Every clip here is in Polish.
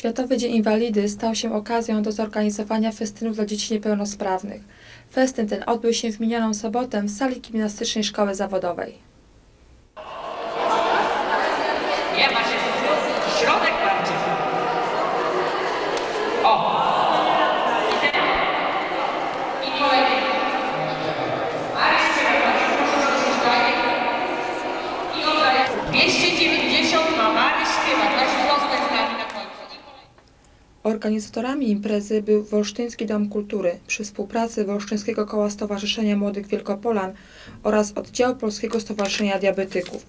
Światowy Dzień Inwalidy stał się okazją do zorganizowania festynów dla dzieci niepełnosprawnych. Festyn ten odbył się w minioną sobotę w sali gimnastycznej szkoły zawodowej. Organizatorami imprezy był Wolsztyński Dom Kultury przy współpracy Wolsztyńskiego Koła Stowarzyszenia Młodych Wielkopolan oraz oddziału Polskiego Stowarzyszenia Diabetyków.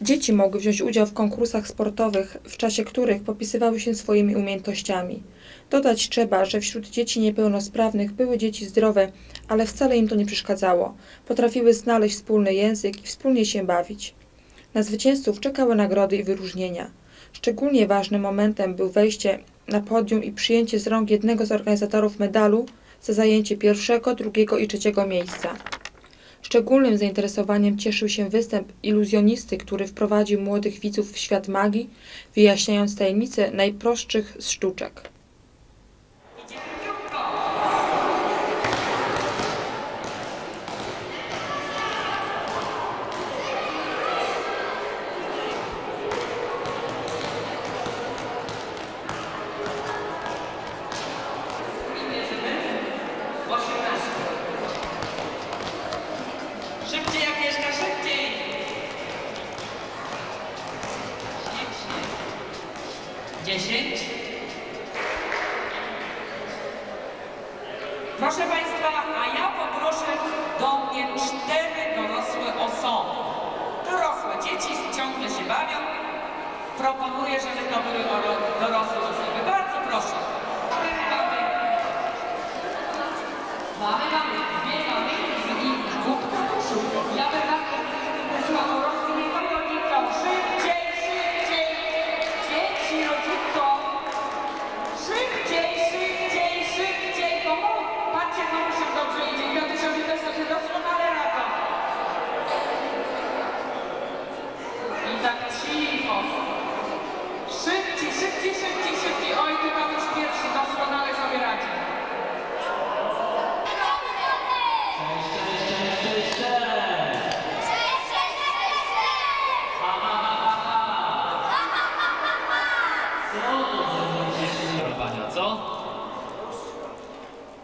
Dzieci mogły wziąć udział w konkursach sportowych, w czasie których popisywały się swoimi umiejętnościami. Dodać trzeba, że wśród dzieci niepełnosprawnych były dzieci zdrowe, ale wcale im to nie przeszkadzało. Potrafiły znaleźć wspólny język i wspólnie się bawić. Na zwycięzców czekały nagrody i wyróżnienia. Szczególnie ważnym momentem był wejście na podium i przyjęcie z rąk jednego z organizatorów medalu za zajęcie pierwszego, drugiego i trzeciego miejsca. Szczególnym zainteresowaniem cieszył się występ iluzjonisty, który wprowadził młodych widzów w świat magii, wyjaśniając tajemnice najprostszych sztuczek. 10. Proszę Państwa, a ja poproszę do mnie cztery dorosłe osoby. Dorosłe dzieci ciągle się bawią. Proponuję, żeby to były oro- dorosłe osoby. Bardzo proszę.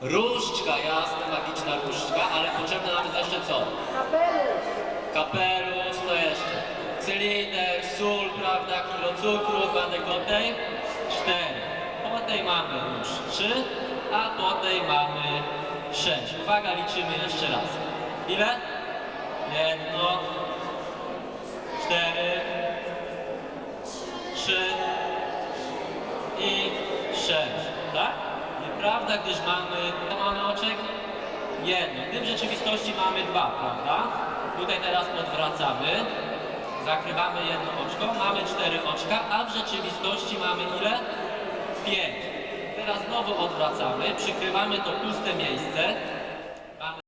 Różdżka, jasna, magiczna różdżka, ale potrzebne nam jest jeszcze co? Kapelusz. Kapelusz, co jeszcze? Cylinder, sól, prawda, kilo cukru, banek o tej? Cztery. Po tej mamy już trzy, a po tej mamy sześć. Uwaga, liczymy jeszcze raz. Ile? Jedno, cztery, trzy, i sześć, tak? Nieprawda, gdyż mamy, to mamy oczek? Jedno. Gdy w rzeczywistości mamy dwa, prawda? Tutaj teraz odwracamy, zakrywamy jedno oczko, mamy cztery oczka, a w rzeczywistości mamy ile? Pięć. Teraz znowu odwracamy, przykrywamy to puste miejsce,